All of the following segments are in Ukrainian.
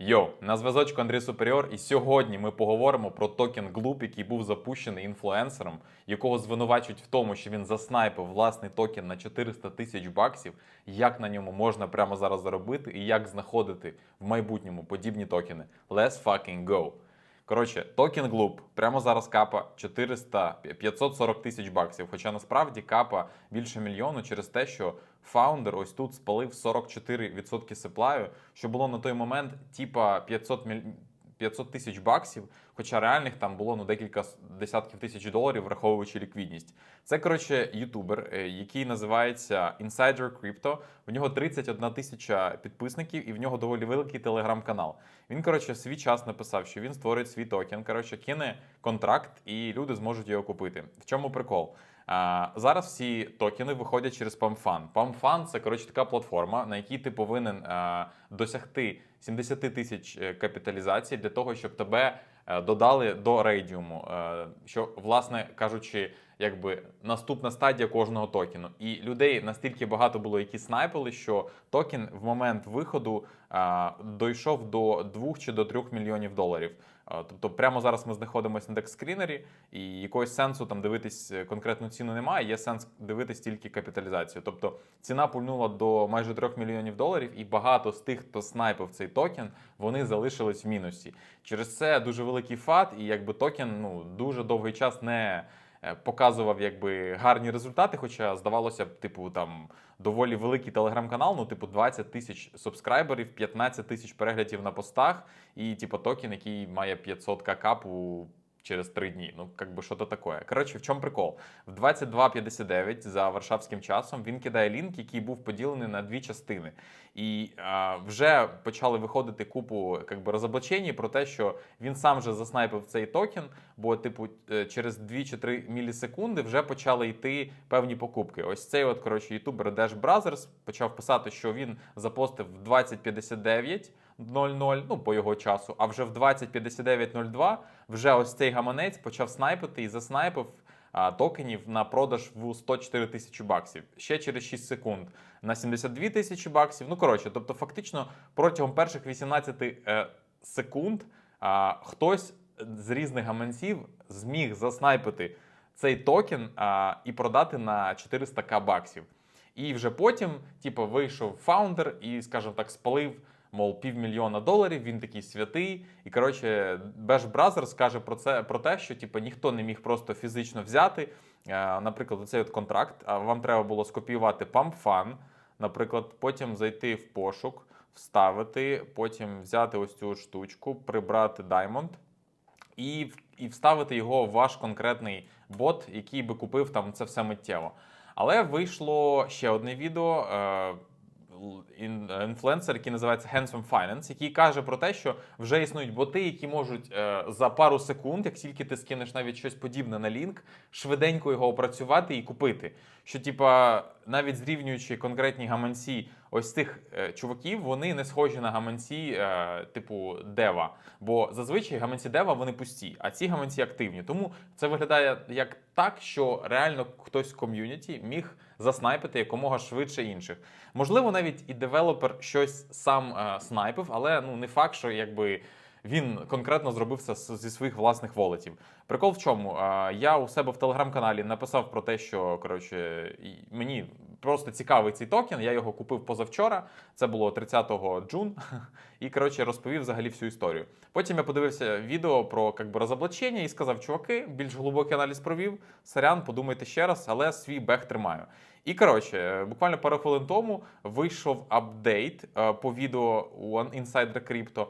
Йо, на зв'язочку Андрій Суперіор, і сьогодні ми поговоримо про токен Gloop, який був запущений інфлюенсером, якого звинувачують в тому, що він заснайпив власний токен на 400 тисяч баксів. Як на ньому можна прямо зараз заробити і як знаходити в майбутньому подібні токени. Let's fucking go! Коротше, токен Gloop прямо зараз капа 400 540 тисяч баксів. Хоча насправді капа більше мільйону через те, що фаундер ось тут спалив 44% сеплаю, що було на той момент типа 500 міль... 500 тисяч баксів, хоча реальних там було ну декілька десятків тисяч доларів, враховуючи ліквідність. Це коротше ютубер, е, який називається Insider Crypto. В нього 31 тисяча підписників, і в нього доволі великий телеграм-канал. Він коротше свій час написав, що він створить свій токен. Коротше, кине контракт, і люди зможуть його купити. В чому прикол? А, зараз всі токени виходять через PAMFAN. PAMFAN – це коротше така платформа, на якій ти повинен а, досягти 70 тисяч капіталізацій капіталізації для того, щоб тебе е, додали до рейдіуму. Е, Що, власне кажучи, якби наступна стадія кожного токену. І людей настільки багато було, які снайпили, що токен в момент виходу дійшов до 2 чи до 3 мільйонів доларів. Тобто, прямо зараз ми знаходимося на декскрінері, і якогось сенсу там дивитись е, конкретну ціну немає. Є сенс дивитись тільки капіталізацію. Тобто ціна пульнула до майже 3 мільйонів доларів, і багато з тих, хто снайпив цей токен, вони залишились в мінусі. Через це дуже великий фат, і якби токен ну дуже довгий час не показував якби гарні результати. Хоча здавалося б, типу, там доволі великий телеграм-канал, ну, типу, 20 тисяч субскрайберів, 15 тисяч переглядів на постах, і типу токен, який має 500 к капу через 3 дні. Ну, як би що то таке. Коротше, в чому прикол? В 22.59 за варшавським часом він кидає лінк, який був поділений на дві частини. І а, вже почали виходити купу как би, розоблачень про те, що він сам же заснайпив цей токен, бо, типу, е, через 2 чи 3 мілісекунди вже почали йти певні покупки. Ось цей от, коротше, ютубер Dash Brothers почав писати, що він запостив в 20.59 00, ну по його часу, а вже в 20.59.02 вже ось цей гаманець почав снайпити і заснайпив а, токенів на продаж в 104 тисячі баксів. Ще через 6 секунд на 72 тисячі баксів. Ну коротше, тобто, фактично протягом перших 18 е, секунд а, хтось з різних гаманців зміг заснайпити цей токен а, і продати на 400к баксів. І вже потім, типу, вийшов фаундер і, скажімо так, спалив, мов, півмільйона доларів. Він такий святий. І коротше, Bash Brothers каже про це про те, що типу, ніхто не міг просто фізично взяти. е, Наприклад, оцей от контракт. А вам треба було скопіювати PAMFAN, наприклад, потім зайти в пошук, вставити, потім взяти ось цю штучку, прибрати Diamond і, і вставити його в ваш конкретний бот, який би купив там це все миттєво. Але вийшло ще одне відео. Інфлюенсер, який називається Handsome Finance, який каже про те, що вже існують боти, які можуть е, за пару секунд, як тільки ти скинеш навіть щось подібне на лінк, швиденько його опрацювати і купити. Що, типа, навіть зрівнюючи конкретні гаманці ось цих е, чуваків, вони не схожі на гаманці, е, типу Дева. Бо зазвичай гаманці Дева вони пусті, а ці гаманці активні. Тому це виглядає як так, що реально хтось в ком'юніті міг заснайпити якомога швидше інших. Можливо, навіть і девелопер щось сам е, снайпив, але ну не факт, що якби. Він конкретно зробив це зі своїх власних волетів. Прикол в чому? Я у себе в телеграм-каналі написав про те, що коротше мені просто цікавий цей токен. Я його купив позавчора. Це було 30 джун. І коротше розповів взагалі всю історію. Потім я подивився відео про как би, розоблачення і сказав: чуваки, більш глибокий аналіз провів. Сорян, подумайте ще раз, але свій бех тримаю. І коротше, буквально пару хвилин тому вийшов апдейт е, по відео у Insider Crypto.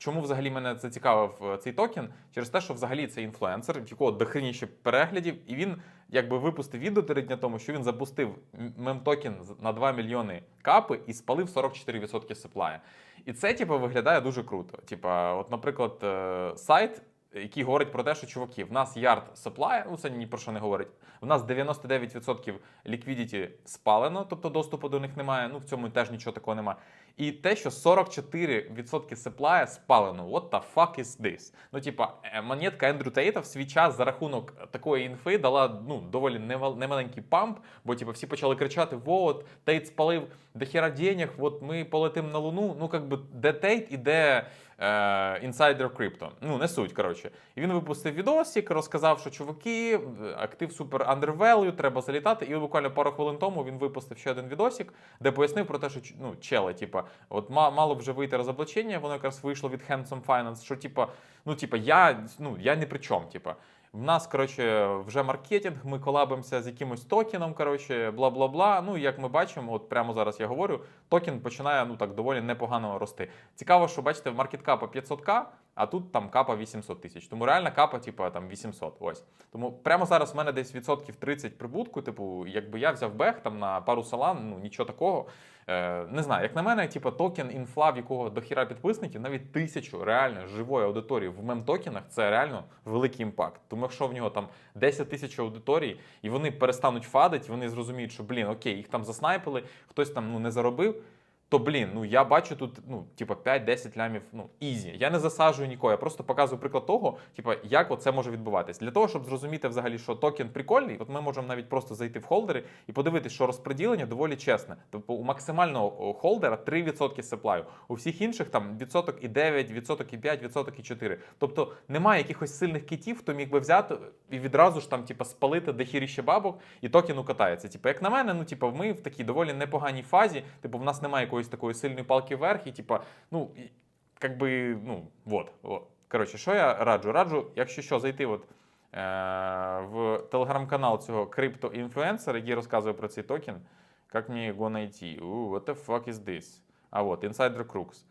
Чому взагалі мене зацікавив е, цей токен? Через те, що взагалі це інфлюенсер, в якого дохреніше переглядів, і він якби випустив відео три дня тому, що він запустив мем-токен на 2 мільйони капи і спалив 44% сеплая. І це, типу, виглядає дуже круто. Типа, от, наприклад, е, сайт. Який говорить про те, що чуваки, в нас ярд supply, ну це ні про що не говорить. В нас 99% ліквідіті спалено, тобто доступу до них немає. Ну в цьому теж нічого такого немає. І те, що 44% сеплая спалено. What the fuck is this? Ну, типа, е, монетка Ендрю Тейта в свій час за рахунок такої інфи дала ну, доволі немаленький памп, бо типа, всі почали кричати: вот, Тейт спалив дохера денег, от ми полетим на Луну. Ну, как би, де Тейт і де е, інсайдер крипто. Ну, не суть, коротше. І він випустив відосик, розказав, що чуваки, актив супер undervalue, треба залітати. І буквально пару хвилин тому він випустив ще один відосик, де пояснив про те, що ну, чели, типа, от ма- мало вже вийти розоблачення, воно якраз вийшло від Handsome Finance, що типа, ну, типа, я, ну, я не при чому, типа. В нас, коротше, вже маркетинг, ми колабимося з якимось токеном, коротше, бла бла бла. Ну, як ми бачимо, от прямо зараз я говорю, токен починає ну так доволі непогано рости. Цікаво, що бачите, в маркеткапа 500к, а тут там капа 800 тисяч. Тому реальна капа, типу, там 800. Ось. Тому прямо зараз в мене десь відсотків 30 прибутку. Типу, якби я взяв бех там на пару салан, ну нічого такого. Е, не знаю, як на мене, типу, токен інфла, в якого дохіра підписників, навіть тисячу реально живої аудиторії в мем-токенах це реально великий імпакт. Тому якщо в нього там 10 тисяч аудиторій, і вони перестануть фадити, вони зрозуміють, що блін, окей, їх там заснайпили, хтось там ну не заробив. То блін, ну я бачу тут ну, типа 5-10 лямів, ну ізі. Я не засаджую нікого, я просто показую приклад того, типа, як це може відбуватись. Для того, щоб зрозуміти взагалі, що токен прикольний, от ми можемо навіть просто зайти в холдери і подивитися, що розподілення доволі чесне. Тобто у максимального холдера 3% сеплаю, у всіх інших там відсоток і 9, відсоток і 5, відсоток і 4. Тобто немає якихось сильних китів, хто міг би взяти і відразу ж там, типа, спалити дохіріще бабок, і токен укатається. Типу, як на мене, ну типу, ми в такій доволі непоганій фазі. Типу, в нас немає якоїсь такої сильної палки вверх, і типа, ну как би, ну вот, вот. Коротше, що я раджу? Раджу, якщо що, зайти от. е, В телеграм-канал цього криптоінфлюенсера, який розказує про цей токен. Як мені його знайти? What the fuck is this? А от, Insider Crooks.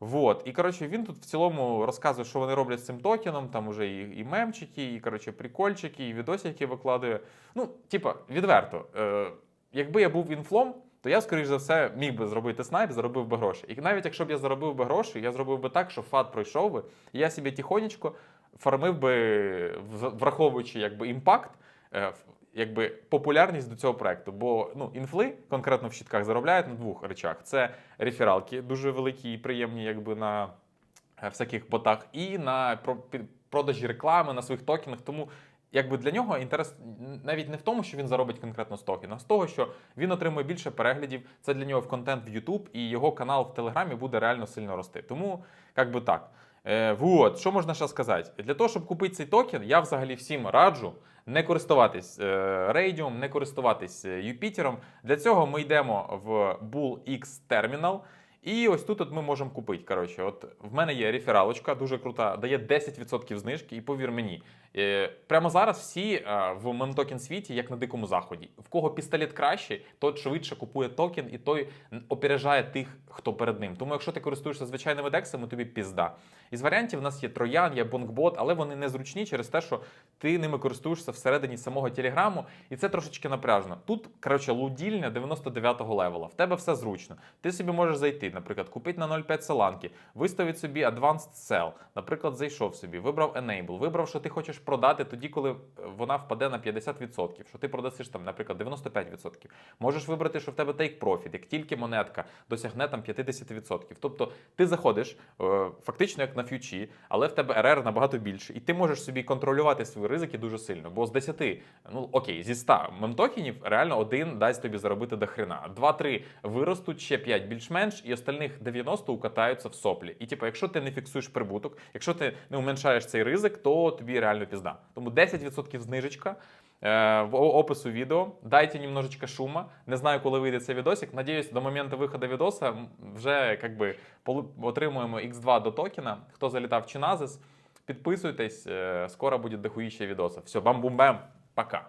Вот. І коротше, він тут в цілому розказує, що вони роблять з цим токеном. Там уже і, і мемчики, і коротше, прикольчики, і відосики викладує. Ну, типа, відверто. Е, якби я був інфлом, то я, скоріш за все, міг би зробити снайп, заробив би гроші. І навіть якщо б я заробив би гроші, я зробив би так, що фат пройшов би, і я собі тихонечко фармив би, враховуючи якби імпакт. е, Якби популярність до цього проекту, бо ну інфли конкретно в щитках заробляють на двох речах: це рефералки, дуже великі і приємні, якби на е, всяких ботах, і на про- продажі реклами на своїх токенах. Тому якби для нього інтерес навіть не в тому, що він заробить конкретно з токена, а з того, що він отримує більше переглядів. Це для нього в контент в YouTube, і його канал в Телеграмі буде реально сильно рости. Тому як би так. Е, вот, що можна ще сказати? Для того, щоб купити цей токен, я взагалі всім раджу не користуватись е, Radium, не користуватись е, Юпітером. Для цього ми йдемо в Bull X Terminal. І ось тут от ми можемо купити. Коротше, от в мене є рефералочка, дуже крута, дає 10% знижки, і повір мені. Е, Прямо зараз всі е, в мемтокен світі, як на дикому заході. В кого пістолет кращий, той швидше купує токен, і той опережає тих, хто перед ним. Тому якщо ти користуєшся звичайними дексами, тобі пізда. Із варіантів в нас є Троян, є Бонгбот, але вони незручні через те, що ти ними користуєшся всередині самого телеграму, і це трошечки напряжно. Тут, коротше, лудільня 99-го левела. В тебе все зручно. Ти собі можеш зайти, наприклад, купити на 0,5 саланки, виставити собі Advanced Sell, наприклад, зайшов собі, вибрав Enable, вибрав, що ти хочеш продати тоді, коли е, вона впаде на 50%, що ти продасиш там, наприклад, 95%. Можеш вибрати, що в тебе take profit, як тільки монетка досягне там 50%. Тобто ти заходиш е, фактично як на фьючі, але в тебе РР набагато більше, і ти можеш собі контролювати свої ризики дуже сильно. Бо з 10, ну окей, зі 100 мемтокенів реально один дасть тобі заробити до хрена. 2-3 виростуть, ще 5 більш-менш, і остальних 90 укатаються в соплі. І типу, якщо ти не фіксуєш прибуток, якщо ти не уменшаєш цей ризик, то тобі реально пізда. Тому 10% знижечка. Е, В опису відео дайте немножечко шума. Не знаю, коли вийде цей відосик. Надіюсь, до моменту виходу відоса вже как би, отримуємо X2 до токена. Хто залітав чи назис, підписуйтесь. е, Скоро буде дохуїще відоса. Все, бам-бум-бам. Пока.